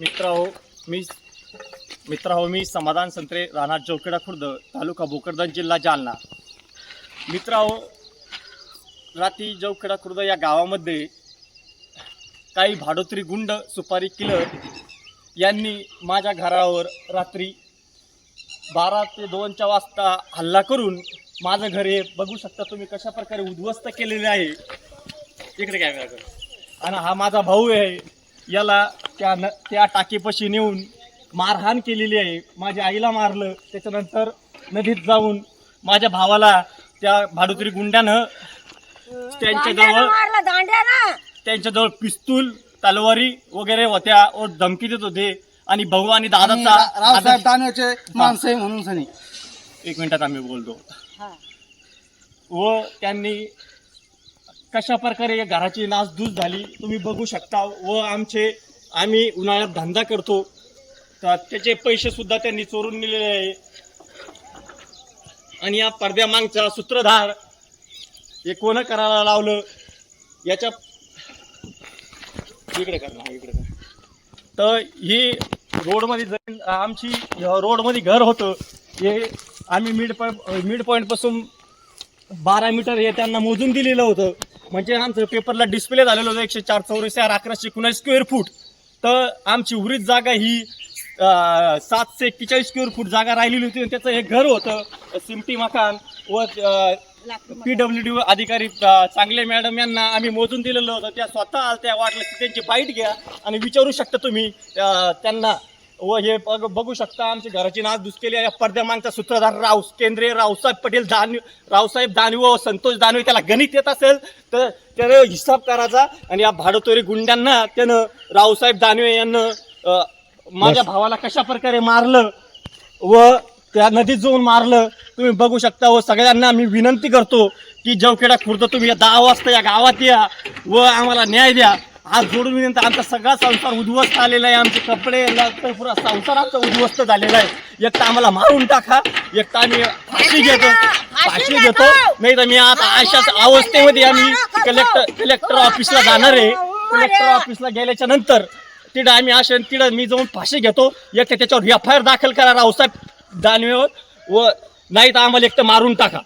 मित्राहो मी मित्र हो मी समाधान संत्रे राहणार चौकेडा खुर्द तालुका भोकरदन जिल्हा जालना. मित्र राती रात्री जवखेडा खुर्द या गावामध्ये काही भाडोत्री गुंड सुपारी किलर यांनी माझ्या घरावर रात्री बारा ते दोनच्या वाजता हल्ला करून माझं घर हे बघू शकता तुम्ही कशा प्रकारे उद्ध्वस्त केलेले आहे. इकडे काय आणि हा माझा भाऊ आहे. याला त्या न त्या टाकीपाशी नेऊन मारहाण केलेली आहे. माझ्या आईला मारलं. त्याच्यानंतर नदीत जाऊन माझ्या भावाला त्या भाडोत्री गुंड्यानं त्यांच्याजवळ मारला दांड्यानं? त्यांच्याजवळ पिस्तूल तलवारी वगैरे होत्या. व धमकी देत होते. आणि भाऊ आणि दादाचा रा- रावसाहेब दानवेचे माणसं आहे म्हणून सनी. एक मिनिटात आम्ही बोलतो. हा. व त्यांनी कशा प्रकारे या घराची नासधूस झाली तुम्ही बघू शकता. व आमचे आम्ही उन्हाळ्यात धंदा करतो. तर त्याचे पैसेसुद्धा त्यांनी चोरून नेलेले आहे. आणि या पडद्यामागचा सूत्रधार हे कोण करायला लावलं? याच्या इकडे कर ना इकडे कर. तर ही रोडमध्ये जमीन आमची रोडमध्ये घर होतं. हे आम्ही मिड पॉईंट मिड पॉईंटपासून बारा मीटर हे त्यांना मोजून दिलेलं होतं. म्हणजे आमचं पेपरला डिस्प्ले झालेलं होतं एकशे चार चौऱ्याऐंशी चार अकराशे एकोणीस स्क्वेअर फूट तर आमची उरीत जागा ही सातशे एक्केचाळीस स्क्वेअर फूट जागा राहिलेली होती आणि त्याचं हे घर होतं सिमटी मकान व पी डब्ल्यू डी अधिकारी चांगले मॅडम यांना आम्ही मोजून दिलेलं होतं. त्या स्वतः आल्या वाटलं की त्यांची बाईट घ्या आणि विचारू शकता तुम्ही त्यांना व हे बघ बघू शकता आमच्या घराची नाच केली आहे. पडद्यामागचा सूत्रधार राव केंद्रीय रावसाहेब पटेल दानवे रावसाहेब दानवे व संतोष दानवे त्याला गणित येत असेल तर त्यानं हिसाब करायचा आणि या भाडोतोरी गुंड्यांना त्यानं रावसाहेब दानवे यांना माझ्या भावाला कशा प्रकारे मारलं व त्या नदीत जाऊन मारलं तुम्ही बघू शकता व सगळ्यांना मी विनंती करतो की जवखेडा खुर्द तुम्ही या दहा वाजता या गावात या व आम्हाला न्याय द्या. आज जोडून विनंती आमचा सगळा संसार उद्ध्वस्त आलेला आहे. आमचे कपडे पुरा संसार आमचा उद्ध्वस्त झालेला आहे. एक तर आम्हाला मारून टाका. एक तर आम्ही फाशी घेतो. फाशी घेतो. नाही तर मी आता अशाच अवस्थेमध्ये आम्ही कलेक्टर कलेक्टर ऑफिसला जाणार आहे. कलेक्टर ऑफिसला गेल्याच्यानंतर तिथं आम्ही असे तिथं मी जाऊन फाशी घेतो. एक तर त्याच्यावर एफ आय आर दाखल करा रावसाहेब. दानवेवर व नाही तर आम्हाला एक तर मारून टाका.